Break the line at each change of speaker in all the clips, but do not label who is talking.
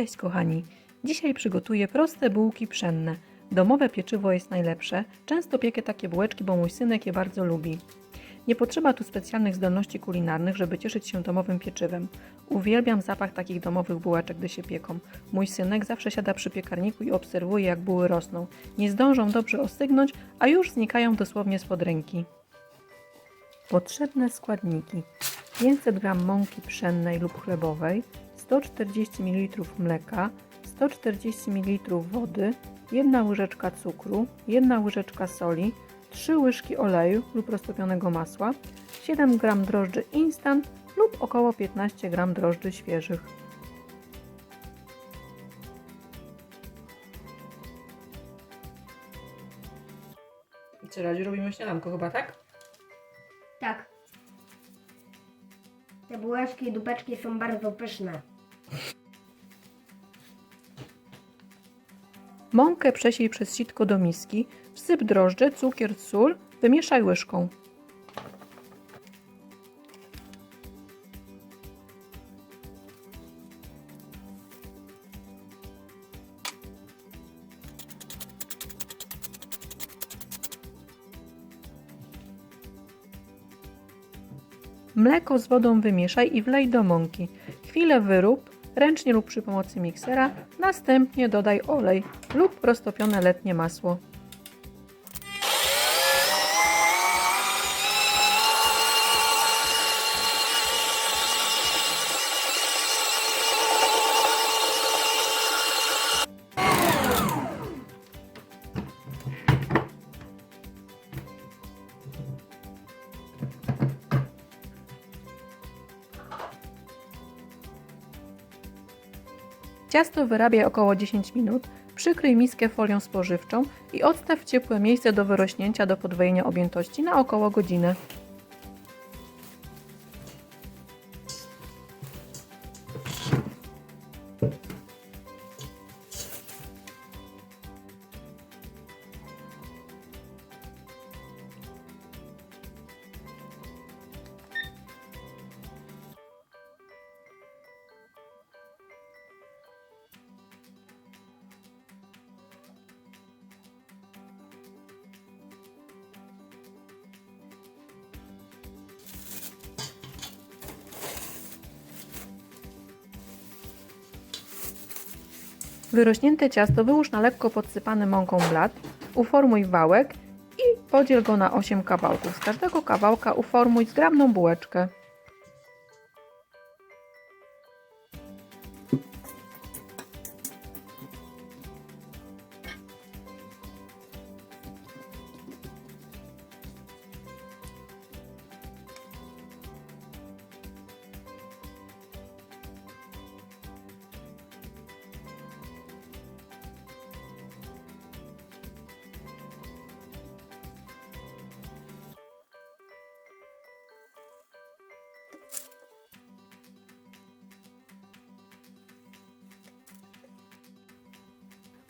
Cześć kochani! Dzisiaj przygotuję proste bułki pszenne. Domowe pieczywo jest najlepsze. Często piekę takie bułeczki, bo mój synek je bardzo lubi. Nie potrzeba tu specjalnych zdolności kulinarnych, żeby cieszyć się domowym pieczywem. Uwielbiam zapach takich domowych bułeczek, gdy się pieką. Mój synek zawsze siada przy piekarniku i obserwuje, jak buły rosną. Nie zdążą dobrze ostygnąć, a już znikają dosłownie spod ręki. Potrzebne składniki: 500 g mąki pszennej lub chlebowej, 140 ml mleka, 140 ml wody, 1 łyżeczka cukru, 1 łyżeczka soli, 3 łyżki oleju lub roztopionego masła, 7 g drożdży instant lub około 15 g drożdży świeżych. I co, Radziu, robimy śniadanko chyba, tak?
Tak. Te bułeczki i dupeczki są bardzo pyszne.
Mąkę przesiej przez sitko do miski, wsyp drożdże, cukier, sól, wymieszaj łyżką. Mleko z wodą wymieszaj i wlej do mąki. Chwilę wyrób, ręcznie lub przy pomocy miksera, następnie dodaj olej lub roztopione letnie masło. Ciasto wyrabiaj około 10 minut, przykryj miskę folią spożywczą i odstaw w ciepłe miejsce do wyrośnięcia do podwojenia objętości na około godzinę. Wyrośnięte ciasto wyłóż na lekko podsypany mąką blat, uformuj wałek i podziel go na 8 kawałków. Z każdego kawałka uformuj zgrabną bułeczkę.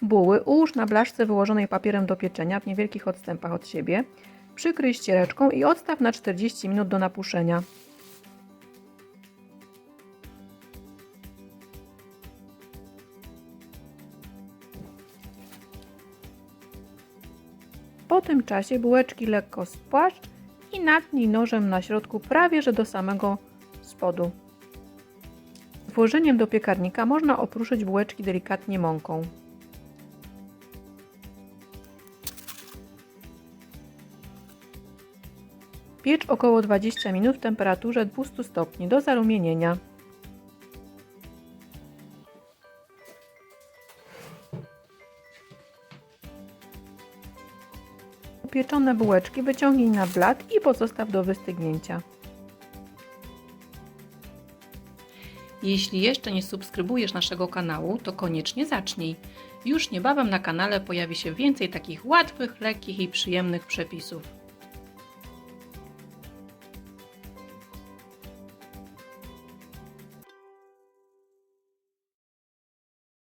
Buły ułóż na blaszce wyłożonej papierem do pieczenia w niewielkich odstępach od siebie. Przykryj ściereczką i odstaw na 40 minut do napuszenia. Po tym czasie bułeczki lekko spłaszcz i natnij nożem na środku prawie że do samego spodu. Włożeniem do piekarnika można opruszyć bułeczki delikatnie mąką. Piecz około 20 minut w temperaturze 200 stopni do zarumienienia. Upieczone bułeczki wyciągnij na blat i pozostaw do wystygnięcia. Jeśli jeszcze nie subskrybujesz naszego kanału, to koniecznie zacznij. Już niebawem na kanale pojawi się więcej takich łatwych, lekkich i przyjemnych przepisów.